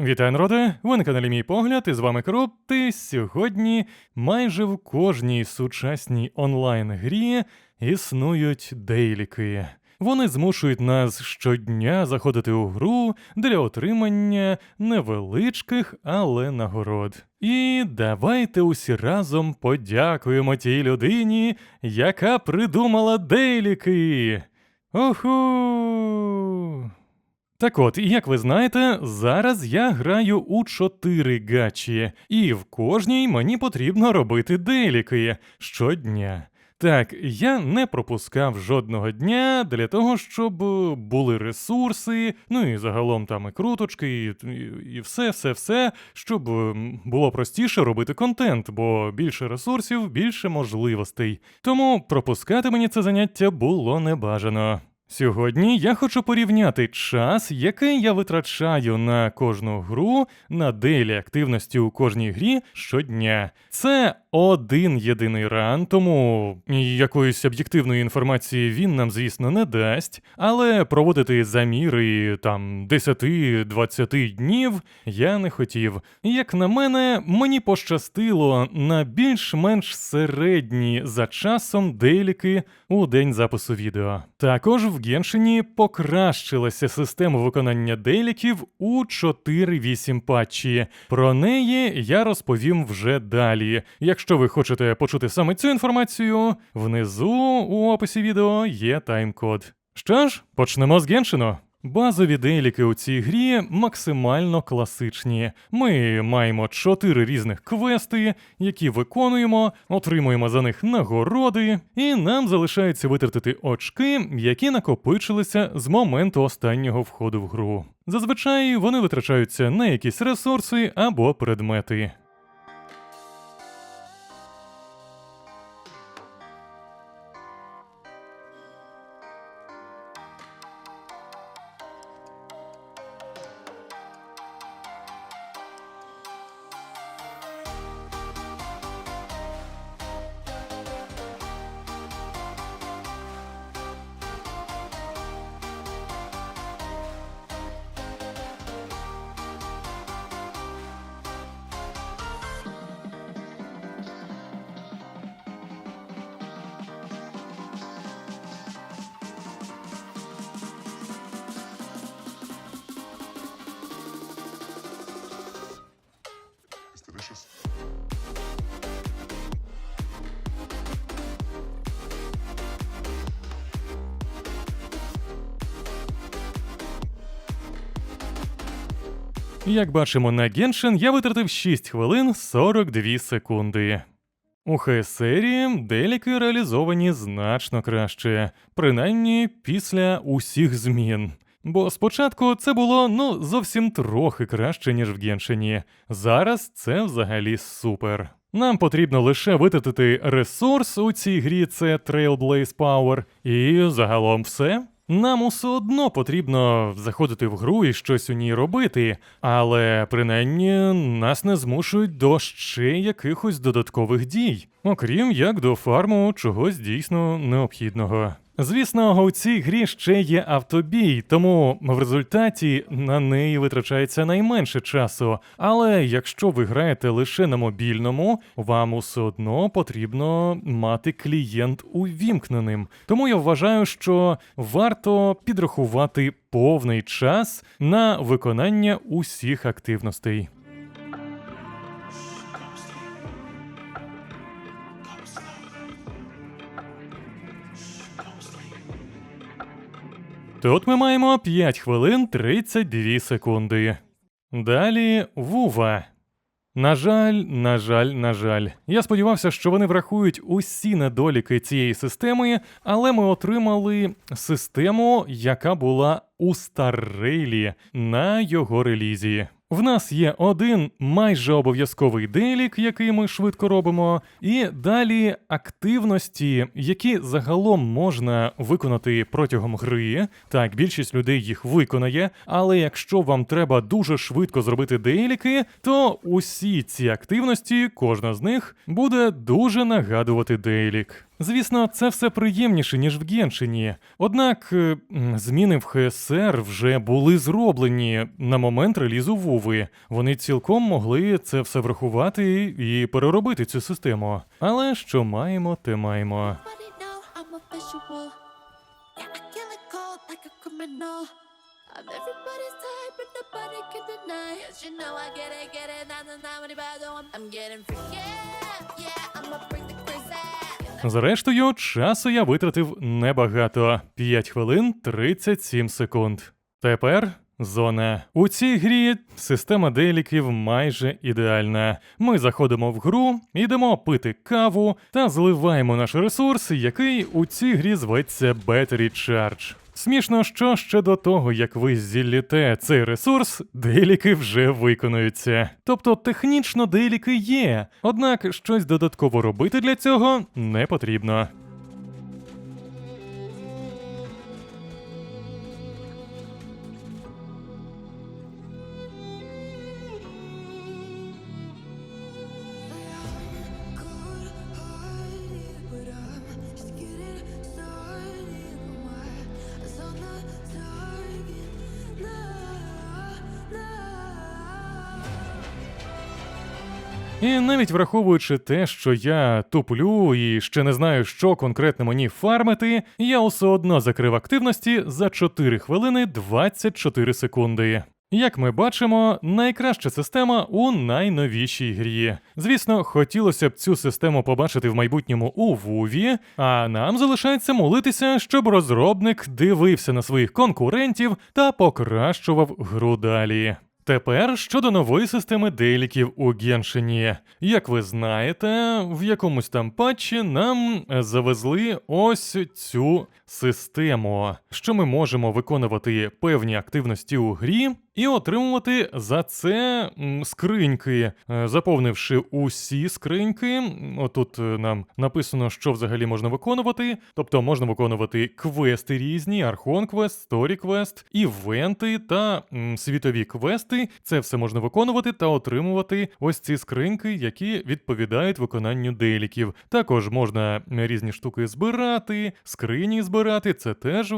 Вітаю, народи! Ви на каналі Мій Погляд, і з вами Кроп. Сьогодні майже в кожній сучасній онлайн-грі існують дейліки. Вони змушують нас щодня заходити у гру для отримання невеличких, але нагород. І давайте усі разом подякуємо тій людині, яка придумала дейліки. Оху! Так от, як ви знаєте, зараз я граю у 4 гачі, і в кожній мені потрібно робити деліки щодня. Так, я не пропускав жодного дня для того, щоб були ресурси, ну і загалом там і круточки, і, і все, все, все, щоб було простіше робити контент, бо більше ресурсів, більше можливостей. Тому пропускати мені це заняття було небажано. Сьогодні я хочу порівняти час, який я витрачаю на кожну гру, на делі активності у кожній грі щодня. Це один єдиний ран, тому якоїсь об'єктивної інформації він нам, звісно, не дасть, але проводити заміри там 10-20 днів я не хотів. Як на мене, мені пощастило на більш-менш середні за часом деліки у день запису відео. Також в Геншині покращилася система виконання деліків у 4.8 патчі. Про неї я розповім вже далі. Якщо ви хочете почути саме цю інформацію, внизу у описі відео є тайм-код. Що ж, почнемо з Геншину. Базові деліки у цій грі максимально класичні. Ми маємо чотири різних квести, які виконуємо, отримуємо за них нагороди, і нам залишається витратити очки, які накопичилися з моменту останнього входу в гру. Зазвичай вони витрачаються на якісь ресурси або предмети. Як бачимо на Genshin, я витратив 6 хвилин 42 секунди. У ХСРі деліки реалізовані значно краще, принаймні після усіх змін. Бо спочатку це було ну зовсім трохи краще, ніж в Геншині. Зараз це взагалі супер. Нам потрібно лише витратити ресурс у цій грі, це Trailblaze Power, і загалом все. Нам усе одно потрібно заходити в гру і щось у ній робити, але принаймні нас не змушують до ще якихось додаткових дій, окрім як до фарму чогось дійсно необхідного. Звісно, у цій грі ще є автобій, тому в результаті на неї витрачається найменше часу. Але якщо ви граєте лише на мобільному, вам усе одно потрібно мати клієнт увімкненим. Тому я вважаю, що варто підрахувати повний час на виконання усіх активностей. Тут ми маємо 5 хвилин 32 секунди. Далі Вува. На жаль, на жаль, на жаль. Я сподівався, що вони врахують усі недоліки цієї системи, але ми отримали систему, яка була у старелі на його релізі. В нас є один майже обов'язковий делік, який ми швидко робимо, і далі активності, які загалом можна виконати протягом гри. Так, більшість людей їх виконає, але якщо вам треба дуже швидко зробити деліки, то усі ці активності, кожна з них, буде дуже нагадувати делік. Звісно, це все приємніше, ніж в Геншині. Однак е, зміни в ХСР вже були зроблені на момент релізу Вуви. Вони цілком могли це все врахувати і переробити цю систему. Але що маємо, те маємо. I'm getting free. Yeah, yeah, I'ma bring the. Зрештою, часу я витратив небагато 5 хвилин 37 секунд. Тепер зона. У цій грі система деліків майже ідеальна. Ми заходимо в гру, йдемо пити каву та зливаємо наш ресурс, який у цій грі зветься Battery Charge. Смішно, що ще до того, як ви зілліте цей ресурс, деліки вже виконуються. Тобто технічно деліки є, однак щось додатково робити для цього не потрібно. І навіть враховуючи те, що я туплю і ще не знаю, що конкретно мені фармити, я все одно закрив активності за 4 хвилини 24 секунди. Як ми бачимо, найкраща система у найновішій грі. Звісно, хотілося б цю систему побачити в майбутньому у Вуві, а нам залишається молитися, щоб розробник дивився на своїх конкурентів та покращував гру далі. Тепер щодо нової системи деліків у Геншині. Як ви знаєте, в якомусь там патчі нам е, завезли ось цю систему, що ми можемо виконувати певні активності у грі і отримувати за це скриньки, Е, заповнивши усі скриньки. Отут е, нам написано, що взагалі можна виконувати. Тобто можна виконувати квести різні, архон квест, сторі квест, івенти та світові квести. Це все можна виконувати та отримувати ось ці скриньки, які відповідають виконанню деліків. Також можна різні штуки збирати, скрині збирати, це теж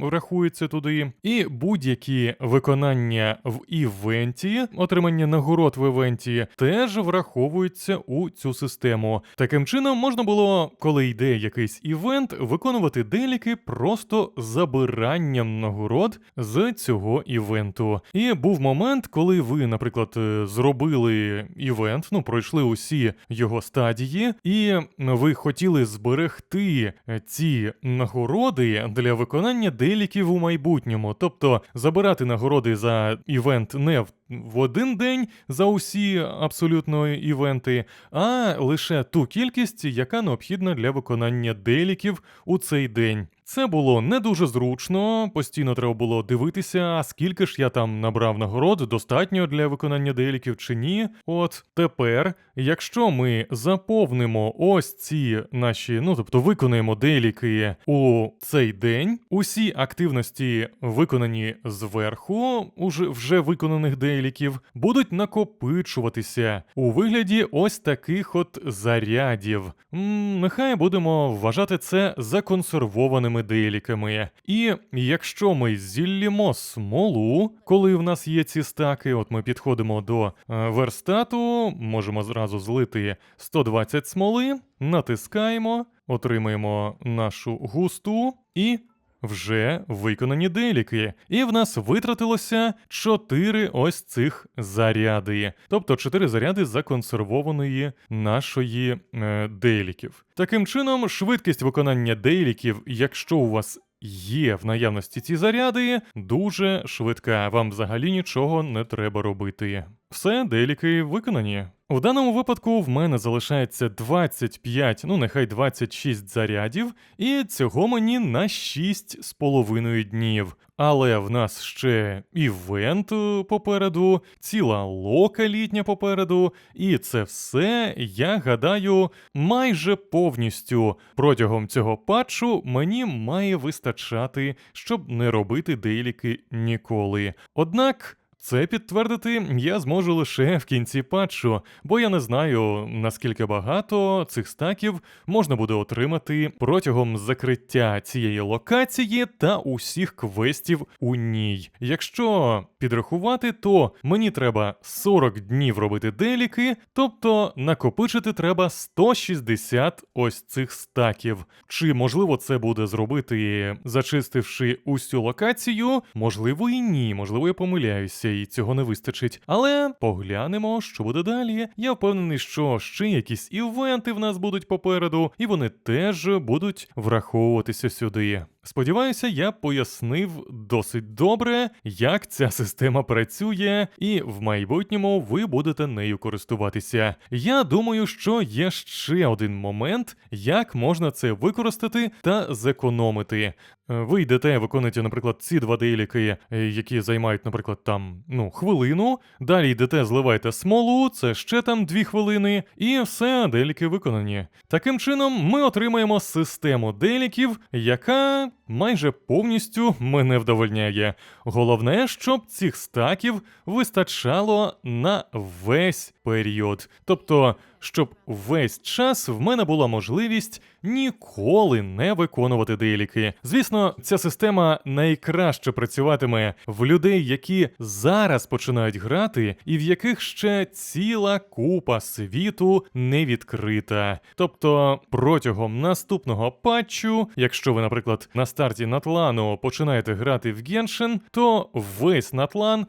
врахується туди. І будь-які виконання в івенті, отримання нагород в івенті, теж враховуються у цю систему. Таким чином, можна було, коли йде якийсь івент, виконувати деліки просто забиранням нагород з цього івенту. І був момент, коли ви, наприклад, е, зробили івент, ну пройшли усі його стадії, і ви хотіли зберегти е, ці нагороди для виконання деліків у майбутньому, тобто забирати нагороди за івент не в один день за усі абсолютно івенти, а лише ту кількість, яка необхідна для виконання деліків у цей день. Це було не дуже зручно, постійно треба було дивитися, скільки ж я там набрав нагород, достатньо для виконання деліків чи ні. От тепер, якщо ми заповнимо ось ці наші, ну тобто виконаємо деліки у цей день, усі активності, виконані зверху, уже вже виконаних деліків, будуть накопичуватися у вигляді ось таких от зарядів. М, нехай будемо вважати це законсервованими деліками. І якщо ми зіллімо смолу, коли в нас є ці стаки, от ми підходимо до е, верстату, можемо зразу злити 120 смоли, натискаємо, отримаємо нашу густу і. Вже виконані деліки, і в нас витратилося 4 ось цих заряди, тобто 4 заряди законсервованої нашої е, деліків. Таким чином, швидкість виконання деліків, якщо у вас є в наявності ці заряди, дуже швидка. Вам взагалі нічого не треба робити. Все, деліки виконані. У даному випадку в мене залишається 25, ну нехай 26 зарядів, і цього мені на 6 з половиною днів. Але в нас ще івент попереду, ціла лока літня попереду, і це все, я гадаю, майже повністю протягом цього патчу мені має вистачати, щоб не робити дейліки ніколи. Однак. Це підтвердити я зможу лише в кінці патчу, бо я не знаю наскільки багато цих стаків можна буде отримати протягом закриття цієї локації та усіх квестів у ній. Якщо підрахувати, то мені треба 40 днів робити деліки, тобто накопичити треба 160 ось цих стаків. Чи можливо це буде зробити, зачистивши усю локацію? Можливо, і ні, можливо, я помиляюся, і цього не вистачить. Але поглянемо, що буде далі. Я впевнений, що ще якісь івенти в нас будуть попереду, і вони теж будуть враховуватися сюди. Сподіваюся, я пояснив досить добре, як ця система працює, і в майбутньому ви будете нею користуватися. Я думаю, що є ще один момент, як можна це використати та зекономити. Е, Ви йдете, виконуєте, наприклад, ці два дейліки, е, які займають, наприклад, там ну хвилину. Далі йдете, зливаєте смолу, це ще там дві хвилини, і все, деліки виконані. Таким чином, ми отримаємо систему деліків, яка майже повністю мене вдовольняє. Головне, щоб цих стаків вистачало на весь період. Тобто, щоб весь час в мене була можливість ніколи не виконувати деліки. Звісно, ця система найкраще працюватиме в людей, які зараз починають грати, і в яких ще ціла купа світу не відкрита. Тобто, протягом наступного патчу, якщо ви, наприклад, на старті Натлану починаєте грати в Genshin, то весь Натлан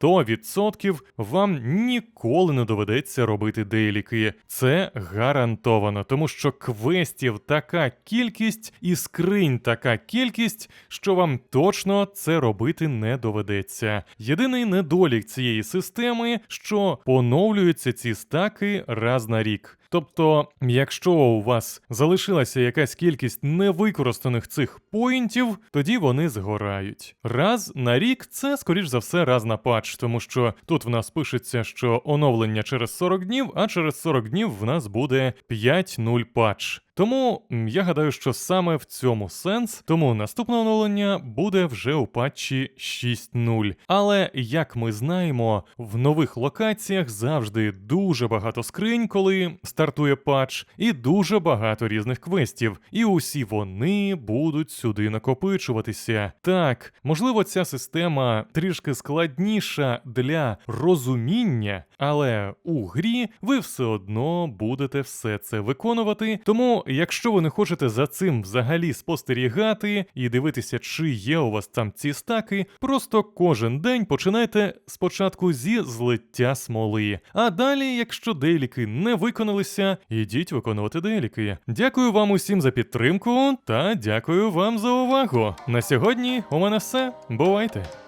100% вам ніколи не доведеться робити дейліки. Це гарантовано, тому що квестів така кількість і скринь така кількість, що вам точно це робити не доведеться. Єдиний недолік цієї системи, що поновлюються ці стаки раз на рік. Тобто, якщо у вас залишилася якась кількість невикористаних цих поінтів, тоді вони згорають. Раз на рік це, скоріш за все, раз на патч, тому що тут в нас пишеться, що оновлення через 40 днів, а через 40 днів в нас буде 5.0 патч. Тому я гадаю, що саме в цьому сенс, тому наступне оновлення буде вже у патчі 6.0. Але як ми знаємо, в нових локаціях завжди дуже багато скринь, коли стартує патч, і дуже багато різних квестів, і усі вони будуть сюди накопичуватися. Так, можливо, ця система трішки складніша для розуміння, але у грі ви все одно будете все це виконувати. Якщо ви не хочете за цим взагалі спостерігати і дивитися, чи є у вас там ці стаки, просто кожен день починайте спочатку зі злиття смоли. А далі, якщо деліки не виконалися, ідіть виконувати деліки. Дякую вам усім за підтримку та дякую вам за увагу. На сьогодні у мене все. Бувайте!